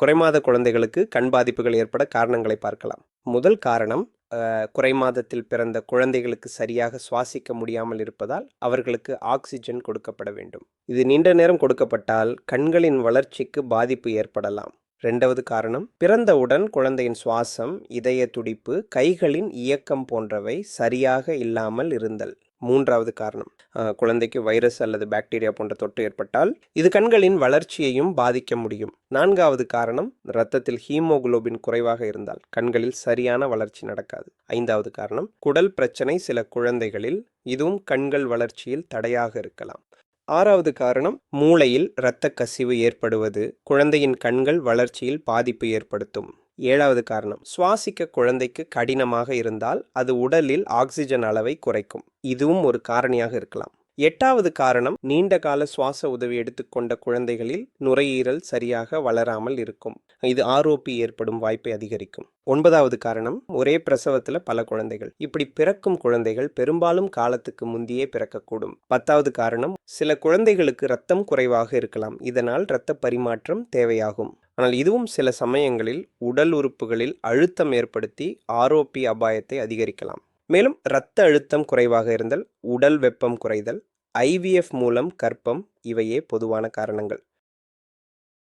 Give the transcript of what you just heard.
குறைமாத குழந்தைகளுக்கு கண் பாதிப்புகள் ஏற்பட காரணங்களை பார்க்கலாம். முதல் காரணம் குறைமாதத்தில் பிறந்த குழந்தைகளுக்கு சரியாக சுவாசிக்க முடியாமல் இருப்பதால் அவர்களுக்கு ஆக்சிஜன் கொடுக்கப்பட வேண்டும். இது நீண்ட நேரம் கொடுக்கப்பட்டால் கண்களின் வளர்ச்சிக்கு பாதிப்பு ஏற்படலாம். ரெண்டாவது காரணம் பிறந்தவுடன் குழந்தையின் சுவாசம் இதய துடிப்பு கைகளின் இயக்கம் போன்றவை சரியாக இல்லாமல் இருந்தல். மூன்றாவது காரணம். குழந்தைக்கு வைரஸ் அல்லது பாக்டீரியா போன்ற தொற்று ஏற்பட்டால் இது கண்களின் வளர்ச்சியையும் பாதிக்க முடியும். நான்காவது காரணம் இரத்தத்தில் ஹீமோகுளோபின் குறைவாக இருந்தால் கண்களில் சரியான வளர்ச்சி நடக்காது. ஐந்தாவது காரணம் குடல் பிரச்சனை சில குழந்தைகளில் இதுவும் கண்கள் வளர்ச்சியில் தடையாக இருக்கலாம். ஆறாவது காரணம் மூளையில் இரத்த கசிவு ஏற்படுவது குழந்தையின் கண்கள் வளர்ச்சியில் பாதிப்பு ஏற்படுத்தும். ஏழாவது காரணம். சுவாசிக்க குழந்தைக்கு கடினமாக இருந்தால் அது உடலில் ஆக்சிஜன் அளவை குறைக்கும். இதுவும் ஒரு காரணியாக இருக்கலாம். எட்டாவது காரணம் நீண்ட கால சுவாச உதவி எடுத்துக்கொண்ட குழந்தைகளில் நுரையீரல் சரியாக வளராமல் இருக்கும். இது ஆர்ஓபி ஏற்படும் வாய்ப்பை அதிகரிக்கும். ஒன்பதாவது காரணம் ஒரே பிரசவத்தில் பல குழந்தைகள். இப்படி பிறக்கும் குழந்தைகள் பெரும்பாலும் காலத்துக்கு முந்தையே பிறக்கக்கூடும். பத்தாவது காரணம் சில குழந்தைகளுக்கு ரத்தம் குறைவாக இருக்கலாம். இதனால் இரத்த பரிமாற்றம் தேவையாகும். ஆனால் இதுவும் சில சமயங்களில் உடல் உறுப்புகளில் அழுத்தம் ஏற்படுத்தி ஆர்ஓபி அபாயத்தை அதிகரிக்கலாம். மேலும் இரத்த அழுத்தம் குறைவாக இருந்தல் உடல் வெப்பம் குறைதல் ஐவிஎஃப் மூலம் கர்ப்பம் இவையே பொதுவான காரணங்கள்.